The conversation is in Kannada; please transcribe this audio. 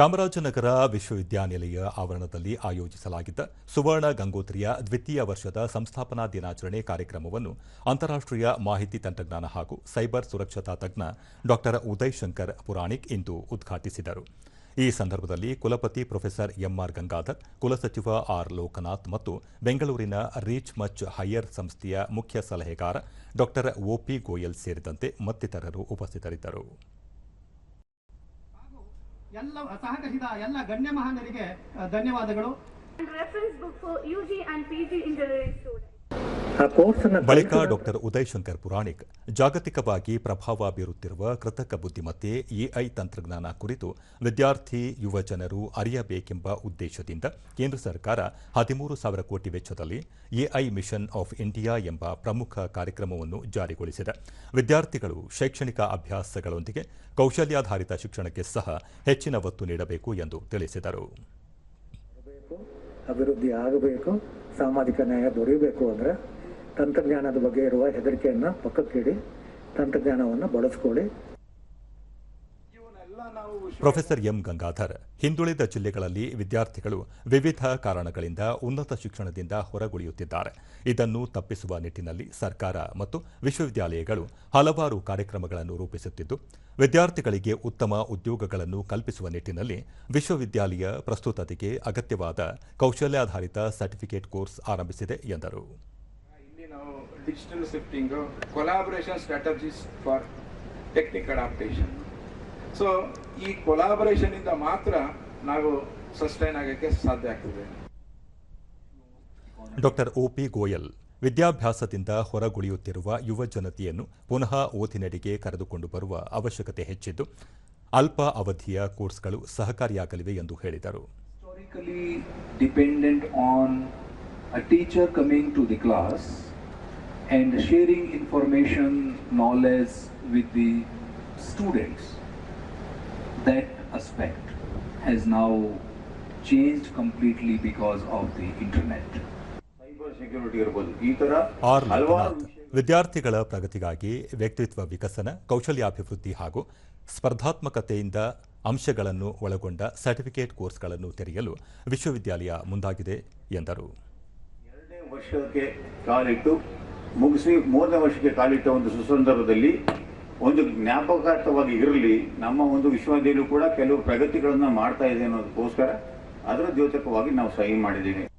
ಚಾಮರಾಜನಗರ ವಿಶ್ವವಿದ್ಯಾನಿಲಯ ಆವರಣದಲ್ಲಿ ಆಯೋಜಿಸಲಾಗಿದ್ದ ಸುವರ್ಣ ಗಂಗೋತ್ರಿಯ ದ್ವಿತೀಯ ವರ್ಷದ ಸಂಸ್ಥಾಪನಾ ದಿನಾಚರಣೆ ಕಾರ್ಯಕ್ರಮವನ್ನು ಅಂತಾರಾಷ್ಟ್ರೀಯ ಮಾಹಿತಿ ತಂತ್ರಜ್ಞಾನ ಹಾಗೂ ಸೈಬರ್ ಸುರಕ್ಷತಾ ತಜ್ಞ ಡಾ ಉದಯ್ ಶಂಕರ್ ಪುರಾಣಿಕ್ ಇಂದು ಉದ್ಘಾಟಿಸಿದರು. ಈ ಸಂದರ್ಭದಲ್ಲಿ ಕುಲಪತಿ ಪ್ರೊಫೆಸರ್ ಎಂಆರ್ ಗಂಗಾಧರ್, ಕುಲಸಚಿವ ಆರ್ ಲೋಕನಾಥ್ ಮತ್ತು ಬೆಂಗಳೂರಿನ ರೀಚ್ ಮಚ್ ಹೈಯರ್ ಸಂಸ್ಥೆಯ ಮುಖ್ಯ ಸಲಹೆಗಾರ ಡಾ ಓಪಿ ಗೋಯಲ್ ಸೇರಿದಂತೆ ಮತ್ತಿತರರು ಉಪಸ್ಥಿತರಿದ್ದರು. ಎಲ್ಲ ಸಹಕರಿಸಿದ ಎಲ್ಲ ಗಣ್ಯ ಮಹಾನರಿಗೆ ಧನ್ಯವಾದಗಳು. Reference book U G and P G engineering student ಬಳಿಕ ಡಾಕ್ಟರ್ ಉದಯ್ ಶಂಕರ್ ಪುರಾಣಿಕ್ ಜಾಗತಿಕವಾಗಿ ಪ್ರಭಾವ ಬೀರುತ್ತಿರುವ ಕೃತಕ ಬುದ್ಧಿಮತ್ತೆ ಎಐ ತಂತ್ರಜ್ಞಾನ ಕುರಿತು ವಿದ್ಯಾರ್ಥಿ ಯುವ ಜನರು ಅರಿಯಬೇಕೆಂಬ ಉದ್ದೇಶದಿಂದ ಕೇಂದ್ರ ಸರ್ಕಾರ ಹದಿಮೂರು ಸಾವಿರ ಕೋಟಿ ವೆಚ್ಚದಲ್ಲಿ ಎಐ ಮಿಷನ್ ಆಫ್ ಇಂಡಿಯಾ ಎಂಬ ಪ್ರಮುಖ ಕಾರ್ಯಕ್ರಮವನ್ನು ಜಾರಿಗೊಳಿಸಿದೆ. ವಿದ್ಯಾರ್ಥಿಗಳು ಶೈಕ್ಷಣಿಕ ಅಭ್ಯಾಸಗಳೊಂದಿಗೆ ಕೌಶಲ್ಯಾಧಾರಿತ ಶಿಕ್ಷಣಕ್ಕೆ ಸಹ ಹೆಚ್ಚಿನ ಒತ್ತು ನೀಡಬೇಕು ಎಂದು ತಿಳಿಸಿದರು. ಅಭಿವೃದ್ಧಿ ಆಗಬೇಕು ಸಾಮಾಜಿಕ ನ್ಯಾಯ ದೊರೆಯಬೇಕು ಅಂದರೆ ತಂತ್ರಜ್ಞಾನದ ಬಗ್ಗೆ ಇರುವ ಹೆದರಿಕೆಯನ್ನು ಪಕ್ಕಕ್ಕಿಡಿ ತಂತ್ರಜ್ಞಾನವನ್ನು ಬಳಸ್ಕೊಳ್ಳಿ. ಪ್ರೊಫೆಸರ್ ಎಂ ಗಂಗಾಧರ್, ಹಿಂದುಳಿದ ಜಿಲ್ಲೆಗಳಲ್ಲಿ ವಿದ್ಯಾರ್ಥಿಗಳು ವಿವಿಧ ಕಾರಣಗಳಿಂದ ಉನ್ನತ ಶಿಕ್ಷಣದಿಂದ ಹೊರಗುಳಿಯುತ್ತಿದ್ದಾರೆ. ಇದನ್ನು ತಪ್ಪಿಸುವ ನಿಟ್ಟಿನಲ್ಲಿ ಸರ್ಕಾರ ಮತ್ತು ವಿಶ್ವವಿದ್ಯಾಲಯಗಳು ಹಲವಾರು ಕಾರ್ಯಕ್ರಮಗಳನ್ನು ರೂಪಿಸುತ್ತಿದ್ದು, ವಿದ್ಯಾರ್ಥಿಗಳಿಗೆ ಉತ್ತಮ ಉದ್ಯೋಗಗಳನ್ನು ಕಲ್ಪಿಸುವ ನಿಟ್ಟಿನಲ್ಲಿ ವಿಶ್ವವಿದ್ಯಾಲಯ ಪ್ರಸ್ತುತತೆಗೆ ಅಗತ್ಯವಾದ ಕೌಶಲ್ಯಾಧಾರಿತ ಸರ್ಟಿಫಿಕೇಟ್ ಕೋರ್ಸ್ ಆರಂಭಿಸಿದೆ ಎಂದರು. ನಾವು digital shifting collaboration strategies for technique adaptation so ಈ ಕೊಲಾಬರೇಷನ್ ಇಂದ ಮಾತ್ರ ನಾವು ಸಸ್ಟೈನ್ ಆಗಕ್ಕೆ ಸಾಧ್ಯ ಆಗ್ತದೆ. ಡಾಕ್ಟರ್ ಒಪಿ ಗೋಯಲ್ ವಿದ್ಯಾಭ್ಯಾಸದಿಂದ ಹೊರಗುಳಿಯುತ್ತಿರುವ ಯುವ ಜನತೆಯನ್ನು ಪುನಃ ಓದಿನೆಡೆಗೆ ಕರೆದುಕೊಂಡು ಬರುವ ಅವಶ್ಯಕತೆ ಹೆಚ್ಚಿದ್ದು ಅಲ್ಪ ಅವಧಿಯ ಕೋರ್ಸ್ಗಳು ಸಹಕಾರಿಯಾಗಲಿವೆ ಎಂದು ಹೇಳಿದರು. Historically dependent on a teacher coming to the class and sharing information, knowledge with the students. That aspect has now changed completely because of the internet. R Lokanath ವಿದ್ಯಾರ್ಥಿಗಳ ಪ್ರಗತಿಗಾಗಿ ವ್ಯಕ್ತಿತ್ವ ವಿಕಸನ ಕೌಶಲ್ಯಾಭಿವೃದ್ಧಿ ಹಾಗೂ ಸ್ಪರ್ಧಾತ್ಮಕತೆಯಿಂದ ಅಂಶಗಳನ್ನು ಒಳಗೊಂಡ ಸರ್ಟಿಫಿಕೇಟ್ ಕೋರ್ಸ್ಗಳನ್ನು ತೆರೆಯಲು ವಿಶ್ವವಿದ್ಯಾಲಯ ಮುಂದಾಗಿದೆ ಎಂದರು ಎರಡನೇ ವರ್ಷಕ್ಕೆ ಕಾಲಿಟ್ಟು ಮುಗಿಸಿ ಮೂರನೇ ವರ್ಷಕ್ಕೆ ಕಾಲಿಟ್ಟ ಒಂದು ಸುಸಂದರ್ಭದಲ್ಲಿ ಒಂದು ಜ್ಞಾಪಕಾರ್ಥವಾಗಿ ಇರಲಿ, ನಮ್ಮ ಒಂದು ವಿಶ್ವವಿದ್ಯಾಲಯ ಕೂಡ ಕೆಲವು ಪ್ರಗತಿಗಳನ್ನು ಮಾಡ್ತಾ ಇದೆ ಅನ್ನೋದಕ್ಕೋಸ್ಕರ ಅದರ ದ್ಯೋತಕವಾಗಿ ನಾವು ಸಹಿ ಮಾಡಿದ್ದೀವಿ.